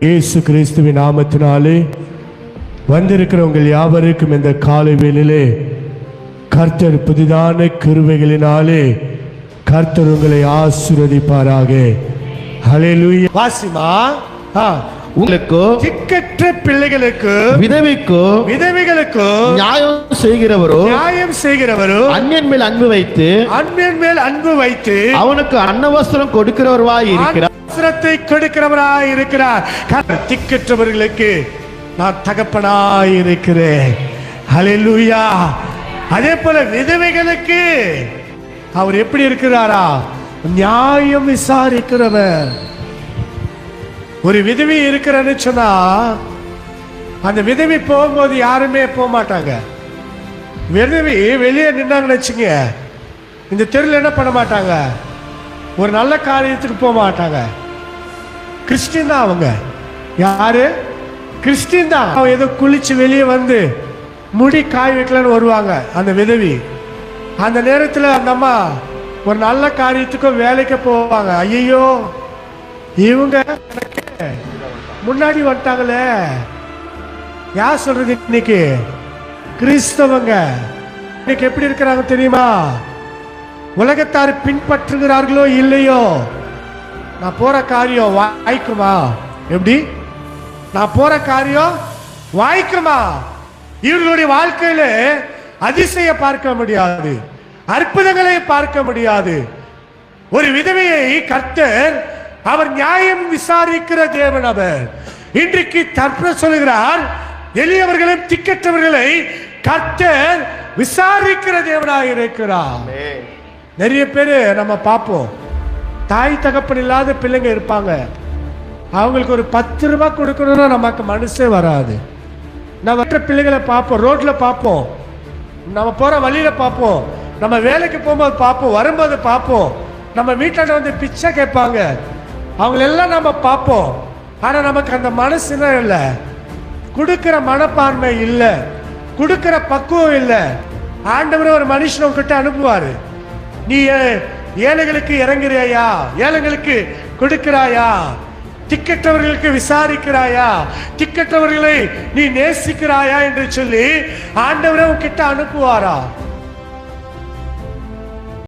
இயேசு கிறிஸ்துவின் நாமத்தினாலே வந்திருக்கிற உங்கள் யாவருக்கும் இந்த காலை வேளையிலே கர்த்தர் புதிதான கிருவைகளினாலே கர்த்தர் உங்களை ஆசிர்வதிப்பாராக. ஹலே லூயா வாசிமா? ஆ, உங்களுக்கோ திக்கற்ற பிள்ளைகளுக்கு விதவைக்கோ விதவைகளுக்கு நியாயம் செய்கிறவரோ நியாயம் செய்கிறவரும் அந்நியன் மேல் அன்பு வைத்து அன்பின் மேல் அன்பு வைத்து அவனுக்கு அன்னவஸ்திரம் கொடுக்கிறவர்வாய் இருக்கிறார். அவசரத்தை கொடுக்கிறவராய் இருக்கிறார். திக்கற்றவர்களுக்கு நான் தகப்பனாய் இருக்கிறேன். ஹalleluya. அதே போல விதவைகளுக்கு அவர் எப்படி இருக்கிறாரா? நியாயம் விசாரிக்கிறவர். ஒரு விதவி இருக்கிறன்னு சொன்னா அந்த விதவி போகும்போது யாருமே போக மாட்டாங்க. விதவி வெளியே நின்னாங்கன்னு வச்சுங்க இந்த தெருவில் என்ன பண்ண மாட்டாங்க? ஒரு நல்ல காரியத்துக்கு போக மாட்டாங்க. கிறிஸ்டின் தான் அவங்க. யாரு? கிறிஸ்டின் தான். அவன் ஏதோ குளிச்சு வெளியே வந்து முடி காய் வைக்கலன்னு வருவாங்க அந்த விதவி. அந்த நேரத்தில் அந்த அம்மா ஒரு நல்ல காரியத்துக்கும் வேலைக்கு போவாங்க. ஐயோ இவங்க முன்னாடி வந்துட்டாங்களே. யார் சொல்றது இன்னைக்கு? கிறிஸ்தவங்க. இன்னைக்கு எப்படி இருக்கிறாங்க தெரியுமா? உலகத்தார் பின்பற்றுகிறார்களோ இல்லையோ? நான் போற காரியம் வாய்க்குமா? எப்படி? நான் போற காரியம் வாய்க்குமா? இவர்களுடைய வாழ்க்கையில அதிசய பார்க்க முடியாது. அற்புதங்களை பார்க்க முடியாது. ஒரு விதவையை கர்த்தர் அவர் நியாயம் விசாரிக்கிற தேவன் அவர். இன்றைக்கு தற்ப சொல்கிறார் எளியவர்களும் திக்கற்றவர்களை கர்த்தர் விசாரிக்கிற தேவனாக இருக்கிறார். நிறைய பேர் நம்ம பார்ப்போம். தாய் தகப்பன் இல்லாத பிள்ளைங்க இருப்பாங்க. அவங்களுக்கு ஒரு பத்து ரூபாய் கொடுக்கணும்னா நமக்கு மனசே வராது. நம்ம மற்ற பிள்ளைகளை பார்ப்போம் ரோட்ல பார்ப்போம். நம்ம போற வழியில பார்ப்போம். நம்ம வேலைக்கு போகும்போது பார்ப்போம் வரும்போது பார்ப்போம். நம்ம வீட்டாண்ட வந்து பிச்சை கேட்பாங்க. அவங்களெல்லாம் நம்ம பார்ப்போம். ஆனால் நமக்கு அந்த மனசுனா இல்லை? கொடுக்குற மனப்பான்மை இல்லை. கொடுக்குற பக்குவம் இல்லை. ஆண்டவர் ஒரு மனுஷன் உங்ககிட்ட அனுப்புவார். நீ ஏ- ஏழைகளுக்கு இறங்குறியா? ஏழைகளுக்கு கொடுக்கிறாயா? திக்கற்றவர்களுக்கு விசாரிக்கிறாயா? திக்கற்றவர்களை நீ நேசிக்கிறாயா என்று சொல்லி ஆண்டவரை உன்கிட்ட அனுப்புவாரா?